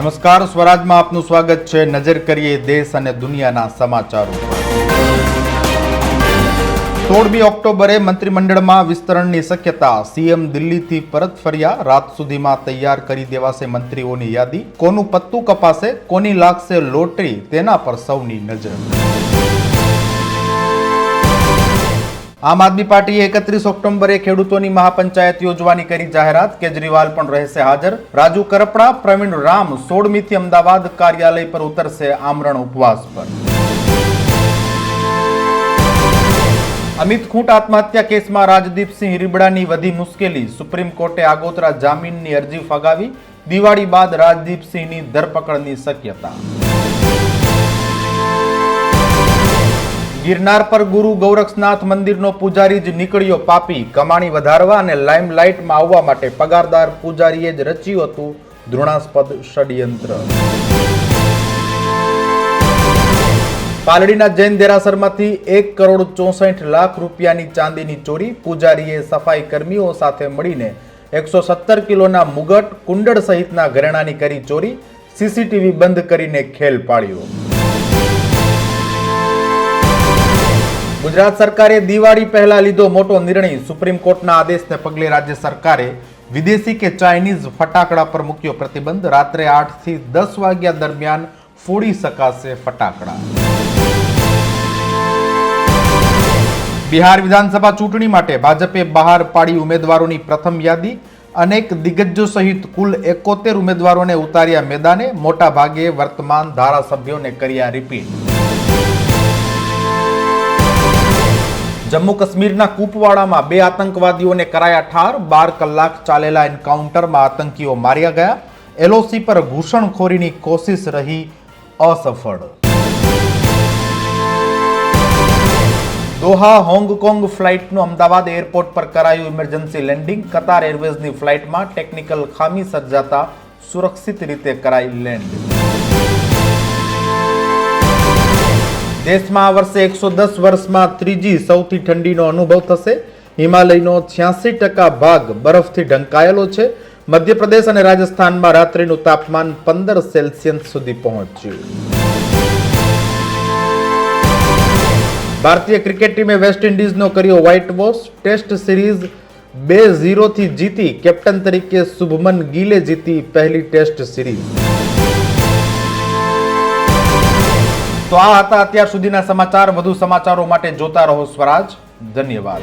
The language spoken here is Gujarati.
નમસ્કાર, સ્વરાજમાં આપનું સ્વાગત છે. નજર કરીએ દેશ અને દુનિયાના સમાચારો સોળમી ઓક્ટોબરે મંત્રીમંડળમાં વિસ્તરણની શક્યતા. સીએમ દિલ્હીથી પરત ફર્યા. રાત સુધીમાં તૈયાર કરી દેવાશે મંત્રીઓની યાદી. કોનું પત્તું કપાશે, કોની લાગશે લોટરી, તેના પર સૌની નજર. આમ આદમી પાર્ટીએ એકત્રીસ ઓક્ટોબરે ખેડૂતોની મહાપંચાયત યોજવાની કરી જાહેરાત. કેજરીવાલ પણ રહેશે હાજર. રાજુ કરપડા, પ્રવીણ રામ સોળમીથી અમદાવાદ કાર્યાલય પર ઉતરશે આમરણ ઉપવાસ પર. અમિત ખૂંટ આત્મહત્યા કેસમાં રાજદીપસિંહ રીબડાની વધી મુશ્કેલી. સુપ્રીમ કોર્ટે આગોતરા જામીનની અરજી ફગાવી. દિવાળી બાદ રાજદીપસિંહની ધરપકડની શક્યતા. ગિરનાર પર ગુરુ ગૌરક્ષનાથ મંદિરનો પૂજારી જ નીકળ્યો પાપી. કમાણી વધારવા અને લાઇમલાઇટમાં આવવા માટે પગારદાર પૂજારીએ જ રચ્યું હતું ધૃણાસ્પદ ષડયંત્ર. પાલડીના જૈન દેરાસરમાંથી એક કરોડ ચોસઠ લાખ રૂપિયાની ચાંદીની ચોરી પૂજારીએ સફાઈ કર્મીઓ સાથે મળીને એકસો સત્તર કિલોના મુગટ, કુંડળ સહિતના ઘરેણાની કરી ચોરી, સીસીટીવી બંધ કરીને ખેલ પાડ્યો. ગુજરાત સરકારે દિવાળી પહેલા લીધો મોટો નિર્ણય સુપ્રીમ કોર્ટના આદેશને પગલે રાજ્ય સરકારે વિદેશી કે ચાઇનીઝ ફટાકડા પર મૂક્યો પ્રતિબંધ રાત્રે આઠ થી દસ વાગ્યા દરમિયાન ફોડી શકાશે ફટાકડા બિહાર વિધાનસભા ચૂંટણી માટે ભાજપે બહાર પાડી ઉમેદવારોની પ્રથમ યાદી અનેક દિગ્ગજો સહિત કુલ એકોતેર ઉમેદવારોને ઉતાર્યા મેદાને મોટા ભાગે વર્તમાન ધારાસભ્યોને કર્યા રિપીટ જમ્મુ કાશ્મીરના કુપવાડામાં બે આતંકવાદીઓને કરાયા ઠાર, બાર કલાક ચાલેલા એન્કાઉન્ટરમાં આતંકીઓ માર્યા ગયા. એલઓસી પર ઘૂસણખોરીની કોશિશ રહી અસફળ. દોહા હોંગકોંગ ફ્લાઇટનું અમદાવાદ એરપોર્ટ પર કરાયું ઇમરજન્સી લેન્ડિંગ. કતાર એરવેઝની ફ્લાઇટમાં ટેકનિકલ ખામી સર્જાતા સુરક્ષિત રીતે કરાઈ લેન્ડ. દેશમાં આ વર્ષે એકસો દસ વર્ષમાં ત્રીજી સૌથી ઠંડીનો અનુભવ થશે. હિમાલયનો છ્યાસી ટકા ભાગ બરફથી ઢંકાયેલો છે. મધ્યપ્રદેશ અને રાજસ્થાનમાં રાત્રિનું તાપમાન પંદર સેલ્સિયસ સુધી પહોંચ્યું. ભારતીય ક્રિકેટ ટીમે વેસ્ટ ઇન્ડિઝનો કર્યો વ્હાઇટ વોશ ટેસ્ટ સિરીઝ બે ઝીરોથી જીતી કેપ્ટન તરીકે શુભમન ગિલે જીતી પહેલી ટેસ્ટ સિરીઝ. તો આ હતા અત્યાર સુધીના સમાચાર. વધુ સમાચારો માટે જોતા રહો સ્વરાજ. ધન્યવાદ.